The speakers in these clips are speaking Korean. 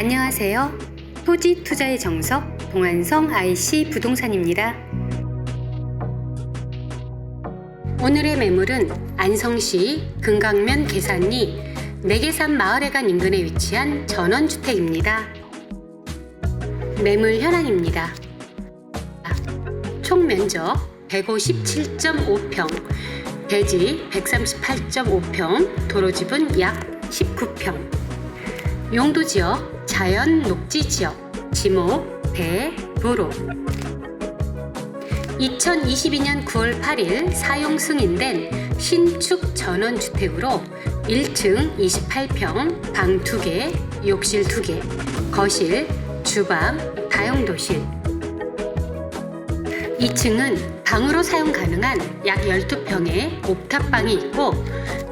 안녕하세요. 토지 투자의 정석 동안성 IC 부동산입니다. 오늘의 매물은 안성시 금강면 계산리 내계산 마을회관 인근에 위치한 전원주택입니다. 매물 현황입니다. 총 면적 157.5평, 대지 138.5평, 도로집은 약 19평. 용도 지역 자연 녹지 지역 지목 대 도로 2022년 9월 8일 사용 승인된 신축 전원 주택으로 1층 28평 방 2개, 욕실 2개, 거실, 주방, 다용도실 2층은 방으로 사용 가능한 약 12평의 옥탑방이 있고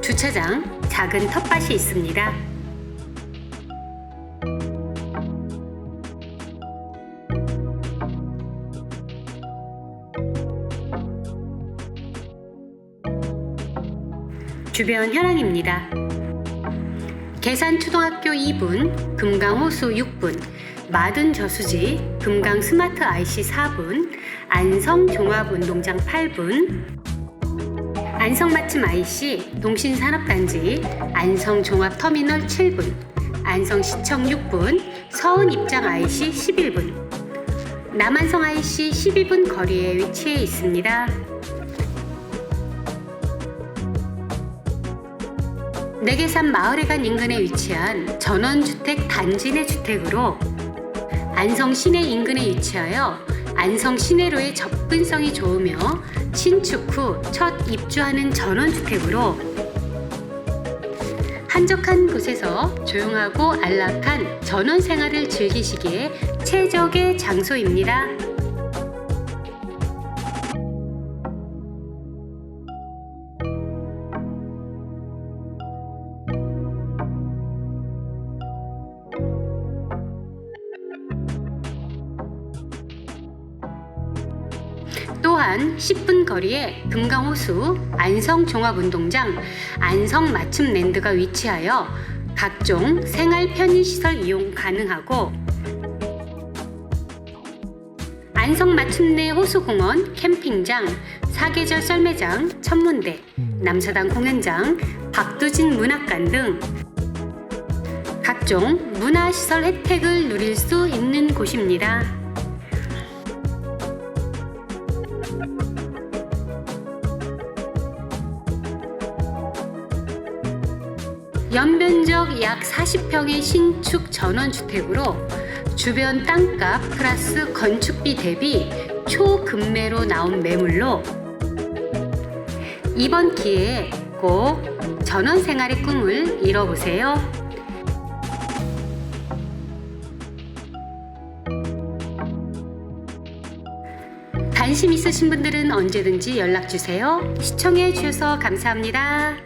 주차장, 작은 텃밭이 있습니다. 주변 현황입니다. 계산초등학교 2분, 금강호수 6분, 마든 저수지, 금강 스마트 IC 4분, 안성 종합운동장 8분, 안성 마침 IC 동신산업단지, 안성 종합터미널 7분, 안성 시청 6분, 서운 입장 IC 11분, 남한성 IC 12분 거리에 위치해 있습니다. 내계산 마을회관 인근에 위치한 전원주택 단지 내 주택으로 안성 시내 인근에 위치하여 안성 시내로의 접근성이 좋으며 신축 후 첫 입주하는 전원주택으로 한적한 곳에서 조용하고 안락한 전원 생활을 즐기시기에 최적의 장소입니다. 또한 10분 거리에 금강호수 안성종합운동장 안성맞춤랜드가 위치하여 각종 생활 편의시설 이용 가능하고 안성맞춤내 호수공원, 캠핑장, 사계절 썰매장, 천문대, 남사당 공연장, 박두진 문학관 등 각종 문화시설 혜택을 누릴 수 있는 곳입니다. 연면적 약 40평의 신축 전원주택으로 주변 땅값 플러스 건축비 대비 초급매로 나온 매물로 이번 기회에 꼭 전원 생활의 꿈을 이뤄보세요. 관심 있으신 분들은 언제든지 연락 주세요. 시청해 주셔서 감사합니다.